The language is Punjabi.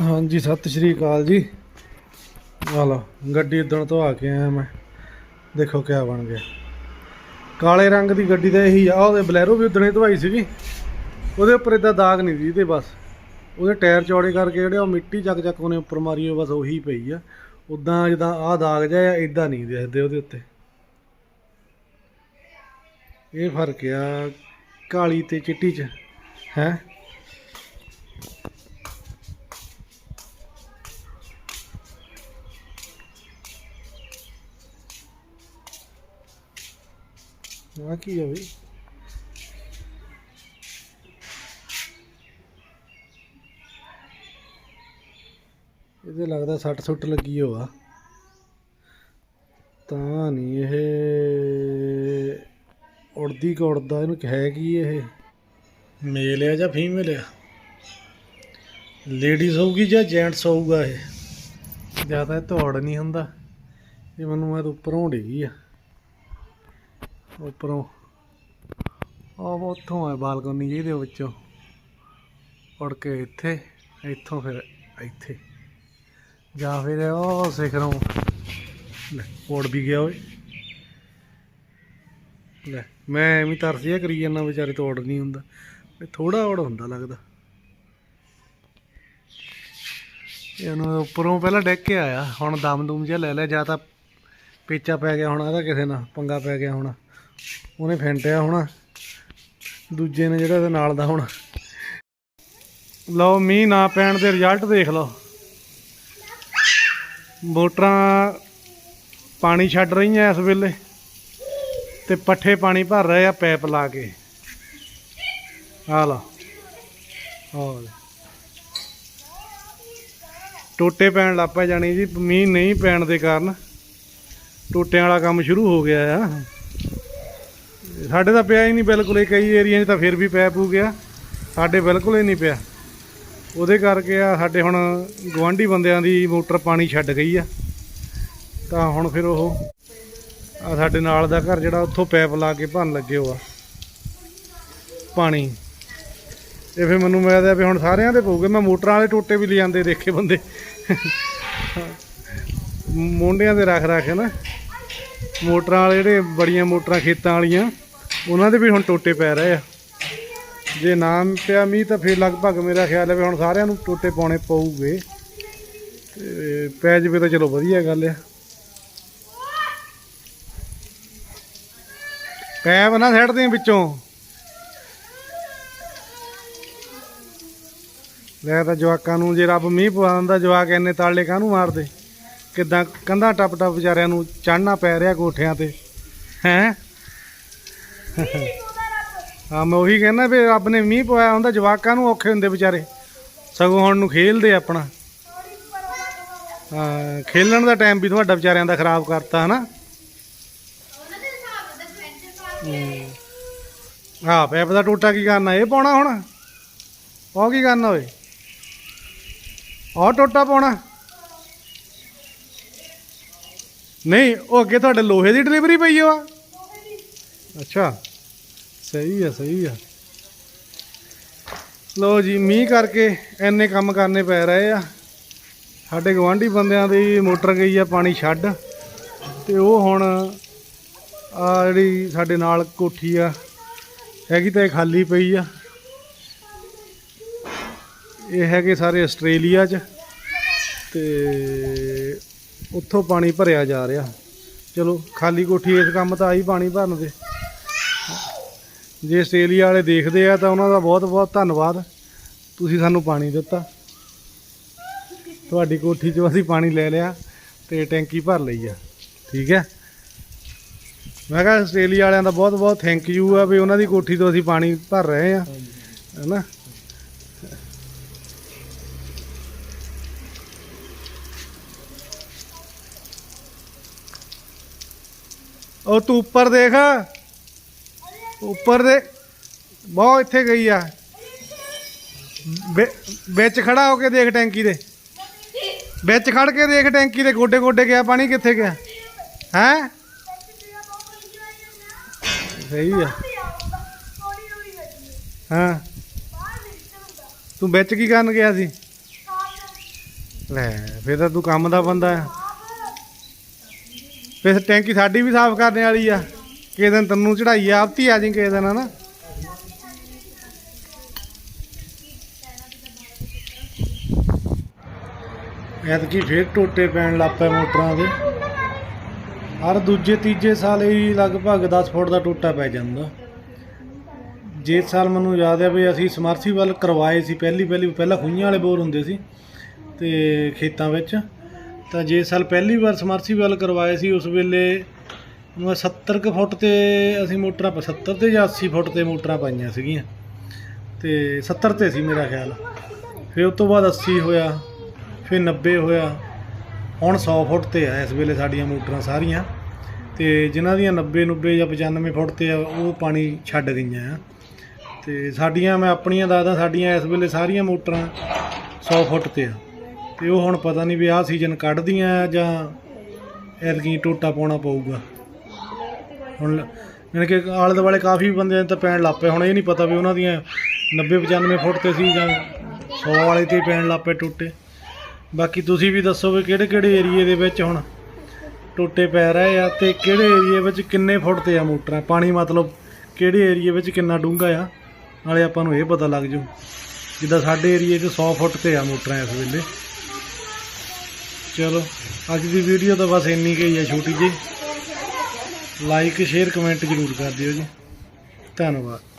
ਹਾਂਜੀ, ਸਤਿ ਸ਼੍ਰੀ ਅਕਾਲ ਜੀ। ਆ ਲਓ, ਗੱਡੀ ਇਦਣ ਤੋਂ ਆ ਕੇ ਆਇਆ ਮੈਂ। ਦੇਖੋ ਕਿਆ ਬਣ ਗਿਆ। ਕਾਲੇ ਰੰਗ ਦੀ ਗੱਡੀ ਤਾਂ ਇਹੀ ਆ ਉਹਦੇ ਬਲੈਰੋ ਵੀ ਉਦਣੇ ਧਵਾਈ ਸੀਗੀ। ਉਹਦੇ ਉੱਪਰ ਇਦਾਂ ਦਾਗ ਨਹੀਂ ਸੀ ਤੇ ਬਸ। ਉਹਦੇ ਟਾਇਰ ਚੌੜੇ ਕਰਕੇ ਜਿਹੜੇ ਉਹ ਮਿੱਟੀ ਚੱਕ ਚੱਕ ਉਹਨੇ ਉੱਪਰ ਮਾਰੀ, ਉਹ ਬਸ ਉਹੀ ਪਈ ਆ। ਉਦਾਂ ਜਿੱਦਾਂ ਆਹ ਦਾਗ ਜਿਹਾ ਆ ਇਦਾਂ ਨਹੀਂ ਦਿਖਦੇ ਉਹਦੇ ਉੱਤੇ। ਇਹ ਫ਼ਰਕ ਆ ਕਾਲੀ ਤੇ ਚਿੱਟੀ ਚ, ਹੈ? ਆ ਕੀ ਆ ਬਈ? ਇਹਦੇ ਲੱਗਦਾ ਸੱਟ ਸੁੱਟ ਲੱਗੀ ਹੋਆ। ਤਾਂ ਨਹੀਂ ਇਹ ਉੜਦੀ ਕਿ ਉੜਦਾ, ਇਹਨੂੰ ਹੈ ਕੀ ਇਹ? ਮੇਲ ਆ ਜਾਂ ਫੀਮੇਲ ਆ? ਲੇਡੀਜ਼ ਹੋਊਗੀ ਜਾਂ ਜੈਂਟਸ ਹੋਊਗਾ ਇਹ? ਜ਼ਿਆਦਾ ਇਹ ਧੌੜ ਨਹੀਂ ਹੁੰਦਾ। ਇਹ ਮੈਨੂੰ ਮੈਂ ਉੱਪਰੋਂ ਡਿੱਗੀ ਆ। ਉੱਪਰੋਂ। ਉਹ ਉੱਥੋਂ ਆ ਬਾਲਕੋਨੀ ਜਿਹਦੇ ਵਿੱਚੋਂ। ਉੜ ਕੇ ਇੱਥੇ, ਇੱਥੋਂ ਫਿਰ ਇੱਥੇ। ਜਾਂ ਫਿਰ ਉਹ ਸਿਖਰੋਂ। ਲੈ ਉੜ ਵੀ ਗਿਆ ਓਏ। ਲੈ, ਮੈਂ ਐਵੇਂ ਤਰਸ ਜਿਹਾ ਕਰੀ ਜਾਂਦਾ ਵਿਚਾਰੇ ਤੋਂ ਉੜ ਨਹੀਂ ਹੁੰਦਾ। ਇਹ ਥੋੜਾ ਉੜ ਹੁੰਦਾ ਲੱਗਦਾ। ਇਹਨੂੰ ਉੱਪਰੋਂ ਪਹਿਲਾਂ ਡਿੱਗ ਕੇ ਆਇਆ। ਹੁਣ ਦਮ ਦੂਮ ਜਿਹਾ ਲੈ ਲਿਆ, ਜਾਂ ਤਾਂ ਪੇਚਾ ਪੈ ਗਿਆ ਹੋਣਾ ਇਹਦਾ ਕਿਸੇ ਨਾਲ ਪੰਗਾ ਪੈ ਗਿਆ ਹੋਣਾ। ਉਹਨੇ ਫੈਂਟਿਆ ਹੋਣਾ। ਦੂਜੇ ਨੇ ਜਿਹੜਾ ਇਹਦੇ ਨਾਲ ਦਾ ਹੋਣਾ। ਲਓ, ਮੀਂਹ ਨਾ ਪੈਣ ਦੇ ਰਿਜ਼ਲਟ ਦੇਖ ਲਓ। ਮੋਟਰਾਂ ਪਾਣੀ ਛੱਡ ਰਹੀਆਂ ਇਸ ਵੇਲੇ ਤੇ ਪੱਠੇ ਪਾਣੀ ਭਰ ਰਹੇ ਆ ਪੈਪ ਲਾ ਕੇ। ਆ ਲਓ। ਹੋਰ ਟੋਟੇ ਪੈਣ ਲੱਗ ਪਏ ਜਾਣੀ ਜੀ, ਮੀਂਹ ਨਹੀਂ ਪੈਣ ਦੇ ਕਾਰਨ। ਟੋਟਿਆਂ ਵਾਲਾ ਕੰਮ ਸ਼ੁਰੂ ਹੋ ਗਿਆ ਆ। ਸਾਡੇ ਤਾਂ ਪਿਆ ਹੀ ਨਹੀਂ ਬਿਲਕੁਲ ਹੀ ਕਈ ਏਰੀਆ 'ਚ ਤਾਂ ਫਿਰ ਵੀ ਪੈ ਪੂ ਗਿਆ। ਸਾਡੇ ਬਿਲਕੁਲ ਹੀ ਨਹੀਂ ਪਿਆ। ਉਹਦੇ ਕਰਕੇ ਆ ਸਾਡੇ ਹੁਣ ਗਵਾਂਢੀ ਬੰਦਿਆਂ ਦੀ ਮੋਟਰ ਪਾਣੀ ਛੱਡ ਗਈ ਆ। ਤਾਂ ਹੁਣ ਫਿਰ ਉਹ ਆ ਸਾਡੇ ਨਾਲ ਦਾ ਘਰ ਜਿਹੜਾ, ਉੱਥੋਂ ਪੈਪ ਲਾ ਕੇ ਭਰਨ ਲੱਗੇ ਹੋ ਆ ਪਾਣੀ। ਇਹ ਫਿਰ ਮੈਨੂੰ ਮੈਂ ਆ ਵੀ ਹੁਣ ਸਾਰਿਆਂ ਦੇ ਪਊਗੇ, ਮੈਂ ਮੋਟਰਾਂ ਵਾਲੇ ਟੋਟੇ ਵੀ ਲਿਆਂਦੇ ਦੇਖੇ ਬੰਦੇ। ਮੋਢਿਆਂ ਤੇ ਰੱਖ ਰੱਖ ਨਾ। ਮੋਟਰਾਂ ਵਾਲੇ ਜਿਹੜੇ ਬੜੀਆਂ ਮੋਟਰਾਂ ਖੇਤਾਂ ਵਾਲੀਆਂ ਉਹਨਾਂ ਦੇ ਵੀ ਹੁਣ ਟੋਟੇ ਪੈ ਰਹੇ ਆ। ਜੇ ਨਾ ਪਿਆ ਮੀਂਹ ਤਾਂ ਫਿਰ ਲਗਭਗ ਮੇਰਾ ਖਿਆਲ ਹੈ ਵੀ ਹੁਣ ਸਾਰਿਆਂ ਨੂੰ ਟੋਟੇ ਪਾਉਣੇ ਪਊਗੇ। ਤੇ ਪੈ ਜਵੇ ਤਾਂ ਚਲੋ ਵਧੀਆ ਗੱਲ ਆ। ਪੈਪ ਨਾ ਛੱਡਦੇ ਵਿੱਚੋਂ। ਲੈ ਤਾਂ ਜਵਾਕਾਂ ਨੂੰ ਜੇ ਰੱਬ ਮੀਂਹ ਪਵਾ ਦਿੰਦਾ, ਜਵਾਕ ਇੰਨੇ ਤਾਲੇ ਕਾਹਨੂੰ ਮਾਰਦੇ? ਕਿਦਾਂ ਕੰਧਾਂ ਟੱਪ ਟੱਪ ਵਿਚਾਰਿਆਂ ਨੂੰ ਚੜ੍ਹਨਾ ਪੈ ਰਿਹਾ ਕੋਠਿਆਂ ਤੇ। ਹੈ? ਹਾਂ, ਮੈਂ ਉਹੀ ਕਹਿੰਦਾ ਵੀ ਰੱਬ ਨੇ ਮੀਂਹ ਪਵਾਇਆ ਹੁੰਦਾ, ਜਵਾਕਾਂ ਨੂੰ ਔਖੇ ਹੁੰਦੇ ਵਿਚਾਰੇ। ਸਗੋਂ ਹੁਣ ਨੂੰ ਖੇਲਦੇ ਆਪਣਾ। ਹਾਂ, ਖੇਲਣ ਦਾ ਟਾਈਮ ਵੀ ਤੁਹਾਡਾ ਵਿਚਾਰਿਆਂ ਦਾ ਖਰਾਬ ਕਰਤਾ, ਹਨਾ? ਹਾਂ। ਪੈਪ ਦਾ ਟੋਟਾ ਕੀ ਕਰਨਾ, ਇਹ ਪਾਉਣਾ ਹੁਣ? ਉਹ ਕੀ ਕਰਨਾ ਓਏ? ਉਹ ਟੋਟਾ ਪਾਉਣਾ? ਨਹੀਂ, ਉਹ ਅੱਗੇ ਤੁਹਾਡੇ ਲੋਹੇ ਦੀ ਡਿਲੀਵਰੀ ਪਈ ਆ। ਅੱਛਾ, ਸਹੀ ਆ ਸਹੀ ਆ। ਲੋ ਜੀ, ਮੀਂਹ ਕਰਕੇ ਐਨੇ ਕੰਮ ਕਰਨੇ ਪੈ ਰਹੇ ਆ। ਸਾਡੇ ਗਵਾਂਢੀ ਬੰਦਿਆਂ ਦੀ ਮੋਟਰ ਗਈ ਆ, ਪਾਣੀ ਛੱਡ। ਤੇ ਉਹ ਹੁਣ ਆ ਜਿਹੜੀ ਸਾਡੇ ਨਾਲ ਕੋਠੀ ਆ, ਹੈਗੀ ਤਾਂ ਇਹ ਖਾਲੀ ਪਈ ਆ। ਇਹ ਹੈਗੇ ਸਾਰੇ ਆਸਟ੍ਰੇਲੀਆ 'ਚ। ਤੇ ਉੱਥੋਂ ਪਾਣੀ ਭਰਿਆ ਜਾ ਰਿਹਾ। ਚਲੋ, ਖਾਲੀ ਕੋਠੀ ਇਸ ਕੰਮ ਤਾਂ ਆਈ ਪਾਣੀ ਭਰਨ ਦੇ। ਜੇ ਆਸਟ੍ਰੇਲੀਆ ਵਾਲੇ ਦੇਖਦੇ ਆ ਤਾਂ ਉਹਨਾਂ ਦਾ ਬਹੁਤ ਬਹੁਤ ਧੰਨਵਾਦ। ਤੁਸੀਂ ਸਾਨੂੰ ਪਾਣੀ ਦਿੱਤਾ। ਤੁਹਾਡੀ ਕੋਠੀ 'ਚੋਂ ਅਸੀਂ ਪਾਣੀ ਲੈ ਲਿਆ ਤੇ ਟੈਂਕੀ ਭਰ ਲਈ ਆ। ਠੀਕ ਹੈ? ਮੈਂ ਕਿਹਾ ਆਸਟ੍ਰੇਲੀਆ ਵਾਲਿਆਂ ਦਾ ਬਹੁਤ ਬਹੁਤ ਥੈਂਕ ਯੂ ਆ ਵੀ ਉਹਨਾਂ ਦੀ ਕੋਠੀ ਤੋਂ ਅਸੀਂ ਪਾਣੀ ਭਰ ਰਹੇ ਆ। ਹੈਨਾ? ਉਹ ਤੂੰ ਉੱਪਰ ਦੇਖ। ਉੱਪਰ ਦੇ, ਬਹੁਤ ਇੱਥੇ ਗਈ ਆ। ਵਿ- ਵਿੱਚ ਖੜਾ ਹੋ ਕੇ ਦੇਖ ਟੈਂਕੀ ਦੇ। ਵਿੱਚ ਖੜ ਕੇ ਦੇਖ ਟੈਂਕੀ ਦੇ ਗੋਡੇ ਗੋਡੇ ਗਿਆ, ਪਾਣੀ ਕਿੱਥੇ ਗਿਆ? ਹੈ? ਸਹੀ ਆ। ਹਾਂ। ਤੂੰ ਵਿੱਚ ਕੀ ਕਰਨ ਗਿਆ ਸੀ? ਲੈ, ਫਿਰ ਤਾਂ ਤੂੰ ਕੰਮ ਦਾ ਬੰਦਾ ਆ। ਫਿਰ ਟੈਂਕੀ ਸਾਡੀ ਵੀ ਸਾਫ਼ ਕਰਨ ਵਾਲੀ ਆ। ਕਿਸੇ ਦਿਨ ਤੈਨੂੰ ਚੜਾਈ ਆਪਤੀ ਆ ਜੀ ਕਿਸੇ ਦਿਨ, ਹਨਾ? ਐਤਕੀ ਫੇਰ ਟੋਟੇ ਪੈਣ ਲੱਗ ਪਏ ਮੋਟਰਾਂ ਦੇ। ਹਰ ਦੂਜੇ, ਤੀਜੇ ਸਾਲ ਹੀ ਲਗਭਗ 10 ਫੁੱਟ ਦਾ ਟੋਟਾ ਪੈ ਜਾਂਦਾ। ਜੇ ਸਾਲ ਮੈਨੂੰ ਯਾਦ ਹੈ ਵੀ ਅਸੀਂ ਸਮਰਸੀਬਲ ਕਰਵਾਏ ਸੀ, ਪਹਿਲੀ ਪਹਿਲੀ, ਪਹਿਲਾਂ ਖੂਹੀਆਂ ਵਾਲੇ ਬੋਰ ਹੁੰਦੇ ਸੀ ਤੇ ਖੇਤਾਂ ਵਿੱਚ। ਤਾਂ ਜੇ ਸਾਲ ਪਹਿਲੀ ਵਾਰ ਸਮਰਸੀਬਲ ਕਰਵਾਏ ਸੀ, ਉਸ ਵੇਲੇ 70 ਕੁ ਫੁੱਟ ਤੇ ਅਸੀਂ ਮੋਟਰਾਂ ਪ- 70 ਤੇ ਜਾਂ 80 ਫੁੱਟ ਤੇ ਮੋਟਰਾਂ ਪਾਈਆਂ ਸੀਗੀਆਂ। ਤੇ 70 ਤੇ ਸੀ ਮੇਰਾ ਖਿਆਲ। ਫਿਰ ਉਸ ਤੋਂ ਬਾਅਦ 80 ਹੋਇਆ, ਫਿਰ 90 ਹੋਇਆ। ਹੁਣ 100 ਫੁੱਟ ਤੇ ਆ ਇਸ ਵੇਲੇ ਸਾਡੀਆਂ ਮੋਟਰਾਂ ਸਾਰੀਆਂ। ਤੇ ਜਿਨ੍ਹਾਂ ਦੀਆਂ 90 90 ਜਾਂ 95 ਫੁੱਟ ਤੇ ਆ, ਉਹ ਪਾਣੀ ਛੱਡ ਗਈਆਂ ਆ। ਤੇ ਸਾਡੀਆਂ ਮੈਂ ਆਪਣੀਆਂ ਦਾਦਾ ਸਾਡੀਆਂ ਇਸ ਵੇਲੇ ਸਾਰੀਆਂ ਮੋਟਰਾਂ 100 ਫੁੱਟ ਤੇ ਆ। ਤੇ ਉਹ ਹੁਣ ਪਤਾ ਨਹੀਂ ਵੀ ਆਹ ਸੀਜ਼ਨ ਕੱਢਦੀਆਂ ਆ ਜਾਂ ਐਤਕੀ ਟੋਟਾ ਪਾਉਣਾ ਪਊਗਾ। ਹੁਣ ਯਾਨੀ ਕਿ ਆਲੇ ਦੁਆਲੇ ਕਾਫੀ ਬੰਦੇ ਤਾਂ ਪੈਣ ਲੱਗ ਪਏ। ਹੁਣ ਇਹ ਨਹੀਂ ਪਤਾ ਵੀ ਉਹਨਾਂ ਦੀਆਂ 90 95 ਫੁੱਟ ਤੇ ਸੀ ਜਾਂ 100 ਵਾਲੇ ਤੇ ਹੀ ਪੈਣ ਲੱਗ ਪਏ ਟੋਟੇ। ਬਾਕੀ ਤੁਸੀਂ ਵੀ ਦੱਸੋ ਵੀ ਕਿਹੜੇ ਕਿਹੜੇ ਏਰੀਏ ਦੇ ਵਿੱਚ ਹੁਣ ਟੁੱਟੇ ਪੈ ਰਹੇ ਆ ਤੇ ਕਿਹੜੇ ਏਰੀਏ ਵਿੱਚ ਕਿੰਨੇ ਫੁੱਟ ਤੇ ਆ ਮੋਟਰਾਂ? ਪਾਣੀ ਮਤਲਬ ਕਿਹੜੇ ਏਰੀਏ ਵਿੱਚ ਕਿੰਨਾ ਡੂੰਘਾ ਆ? ਨਾਲੇ ਆਪਾਂ ਨੂੰ ਇਹ ਪਤਾ ਲੱਗ ਜੂ ਜਿੱਦਾਂ ਸਾਡੇ ਏਰੀਏ 'ਚ 100 ਫੁੱਟ ਤੇ ਆ ਮੋਟਰਾਂ ਇਸ ਵੇਲੇ। ਚਲੋ, ਅੱਜ ਦੀ ਵੀਡੀਓ ਤਾਂ ਬਸ ਇੰਨੀ ਕੁ ਹੀ ਆ ਛੋਟੀ ਜਿਹੀ। ਲਾਈਕ ਸ਼ੇਅਰ ਕਮੈਂਟ ਜ਼ਰੂਰ ਕਰ ਦਿਓ ਜੀ। ਧੰਨਵਾਦ।